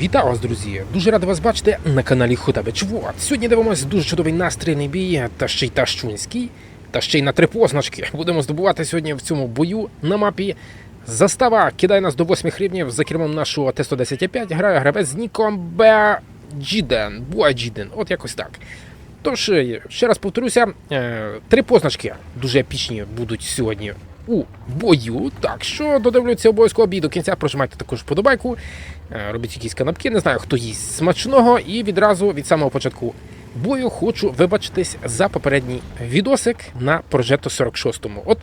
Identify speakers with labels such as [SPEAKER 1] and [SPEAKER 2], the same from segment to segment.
[SPEAKER 1] Вітаю вас, друзі! Дуже радий вас бачити на каналі Хотабе Чвот. Сьогодні дивимося дуже чудовий настрійний бій, та ще й тащунський, та ще й на три позначки. Будемо здобувати сьогодні в цьому бою на мапі. Застава кидає нас до 8 рівнів за кермом нашого Т-110-5. Грає гравець з ніком Беджіден. Буаджіден. От якось так. Тож, е, ще раз повторюся, е, три позначки дуже епічні будуть сьогодні у бою. Так що додивлюється обов'язково бій до кінця, прожимайте також вподобайку, е, робіть якісь канапки, не знаю, хто їсть смачного. І відразу від самого початку бою хочу вибачитись за попередній відосик на Прожето 46-му. От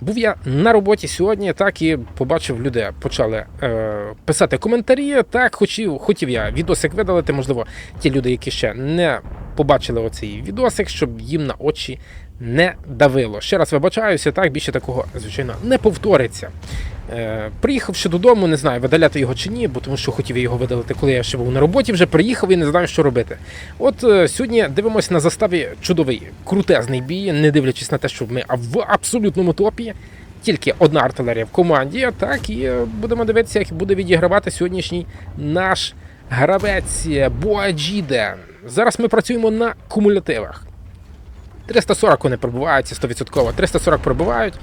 [SPEAKER 1] був я на роботі сьогодні, так і побачив, люди почали е, писати коментарі. Так, хотів, хотів я відосик видалити. Можливо, ті люди, які ще не побачили оцей відосик, щоб їм на очі не давило. Ще раз вибачаюся, так більше такого, звичайно, не повториться. Е, приїхавши додому, не знаю, видаляти його чи ні, бо тому що хотів я його видалити, коли я ще був на роботі, вже приїхав і не знаю, що робити. От е, сьогодні дивимося на заставі чудовий крутезний бій, не дивлячись на те, що ми в абсолютному топі. Тільки одна артилерія в команді, так і е, будемо дивитися, як буде відігравати сьогоднішній наш гравець Боаджіде. Зараз ми працюємо на кумулятивах. 340 вони пробивають, це 100%. 340 пробивають,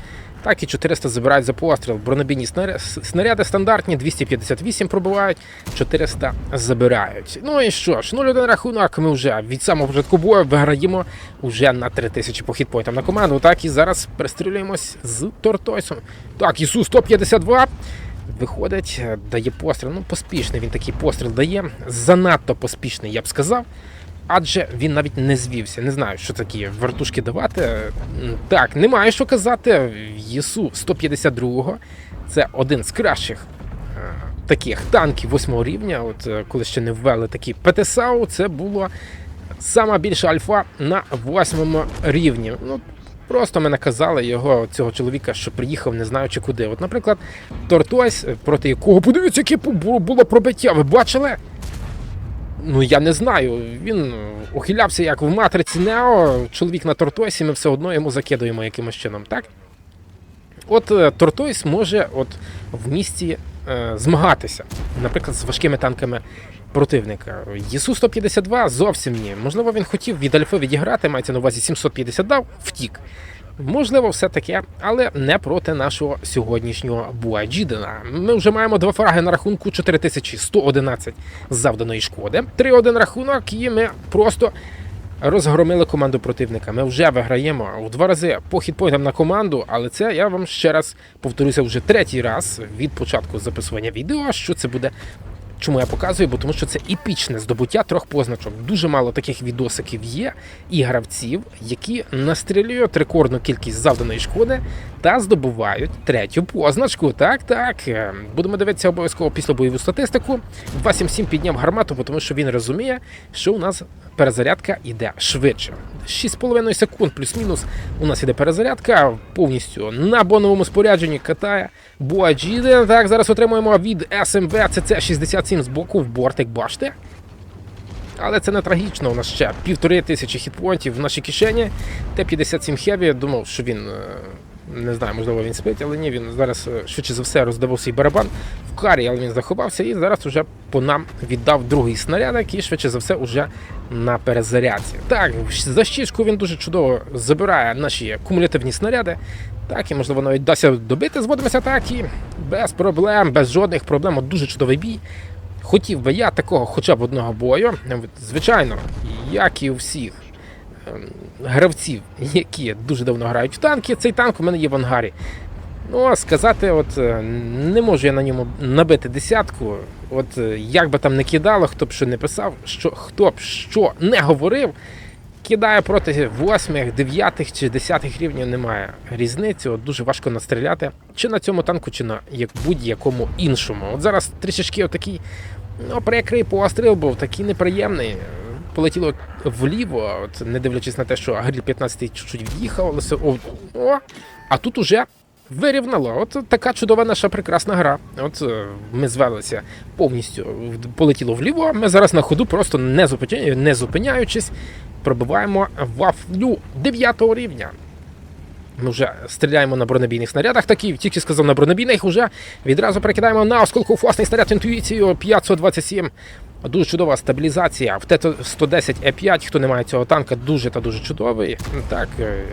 [SPEAKER 1] так і 400 забирають за постріл. Бронебійні снаря- снаряди стандартні, 258 пробивають, 400 забирають. Ну і що ж, 0-1 рахунок. Ми вже від самого початку бою виграємо вже на 3000 по хітпойтам на команду. Так і зараз пристрілюємось з Тортойсом. Так, Ісу 152. Виходить, дає постріл. Ну, поспішний він такий постріл дає. Занадто поспішний, я б сказав. Адже він навіть не звівся. Не знаю, що такі вертушки давати. Так, немає що казати. ЄСУ 152-го це один з кращих е, таких танків восьмого рівня. От е, коли ще не ввели такі ПТСАУ, це було сама більша альфа на восьмому рівні. Ну, Просто мене казали його цього чоловіка, що приїхав, не знаючи куди. От, наприклад, Тортойс, е, проти якого подивіться, яке бу- було пробиття. Ви бачили? Ну я не знаю. Він ухилявся як в матриці Нео, чоловік на Тортойсі, ми все одно йому закидуємо якимось чином, так? От е, Тортойс може от в місті е, змагатися, наприклад, з важкими танками противника. ЄСУ 152 зовсім ні. Можливо, він хотів від Альфи відіграти, мається на увазі 750 дав, втік. Можливо, все таке, але не проти нашого сьогоднішнього Буаджідена. Ми вже маємо два фраги на рахунку 4111 завданої шкоди. 3-1 рахунок, і ми просто розгромили команду противника. Ми вже виграємо у два рази по хітпоінтам на команду, але це я вам ще раз повторюся вже третій раз від початку записування відео, що це буде. Чому я показую? Бо тому що це епічне здобуття трьох позначок. Дуже мало таких відосиків є і гравців, які настрілюють рекордну кількість завданої шкоди та здобувають третю позначку. Так, так. Е, Будемо дивитися обов'язково після бойову статистику. 277 підняв гармату, тому що він розуміє, що у нас перезарядка йде швидше. 6,5 секунд плюс-мінус у нас іде перезарядка повністю на боновому спорядженні катає Буаджіде. Так, зараз отримуємо від СМВ ЦЦ-67 з боку в бортик, бачите? Але це не трагічно. У нас ще півтори тисячі хітпоінтів в нашій кишені. Т-57 Heavy, думав, що він. е, Не знаю, можливо, він спить, але ні, він зараз е, швидше за все роздавав свій барабан в карі, але він заховався і зараз вже по нам віддав другий снаряд, який швидше за все вже на перезарядці. Так, за щічку він дуже чудово забирає наші кумулятивні снаряди. Так, і можливо навіть дасться добити, зводимося так і без проблем, без жодних проблем. От дуже чудовий бій. Хотів би я такого хоча б одного бою. Звичайно, як і у всіх ем, гравців, які дуже давно грають в танки, цей танк у мене є в ангарі. Ну, а сказати, от е, не можу я на ньому набити десятку. От е, як би там не кидало, хто б що не писав, що хто б що не говорив, кидає проти восьмих, дев'ятих чи десятих рівнів немає різниці. От дуже важко настріляти чи на цьому танку, чи на як будь-якому іншому. От зараз трішечки отакий ну, прикрий постріл був, такий неприємний. Полетіло вліво, от, не дивлячись на те, що Гріль 15 чуть-чуть від'їхав, але все. О, о, а тут уже вирівняло. От така чудова наша прекрасна гра. От е, ми звелися повністю, полетіло вліво. Ми зараз на ходу, просто не зупиняючись, пробиваємо вафлю 9 рівня. Ми вже стріляємо на бронебійних снарядах. Такі, тільки сказав на бронебійних, вже відразу перекидаємо на осколку власний снаряд інтуїцією 527. Дуже чудова стабілізація. В Т-110 Е5, хто не має цього танка, дуже та дуже чудовий. Так, е,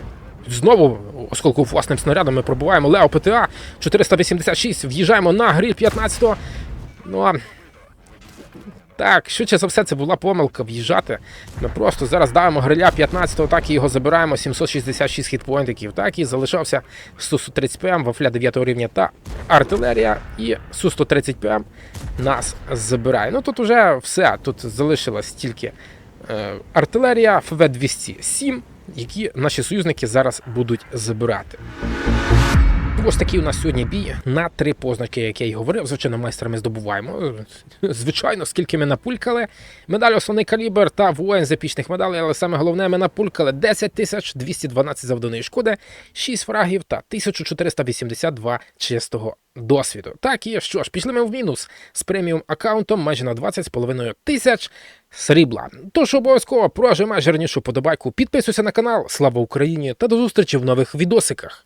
[SPEAKER 1] знову осколку власним снарядом ми пробуваємо Лео ПТА 486, в'їжджаємо на гриль 15-го. Ну а так, швидше за все, це була помилка в'їжджати. Ми просто зараз давимо гриля 15-го, так і його забираємо. 766 хітпоінтиків. Так і залишався Су-130 ПМ, вафля 9 рівня та артилерія. І Су-130 ПМ нас забирає. Ну тут уже все. Тут залишилась тільки е, артилерія ФВ-207, які наші союзники зараз будуть забирати. Ось такий у нас сьогодні бій на три позначки, як я й говорив. Звичайно, майстра ми здобуваємо. Звичайно, скільки ми напулькали. Медаль основний калібр та воїн з епічних медалей, але саме головне, ми напулькали 10 тисяч 212 завданої шкоди, 6 фрагів та 1482 чистого досвіду. Так і що ж, пішли ми в мінус з преміум аккаунтом майже на 20,5 тисяч срібла. Тож обов'язково прожимай жирнішу подобайку, підписуйся на канал. Слава Україні та до зустрічі в нових відосиках.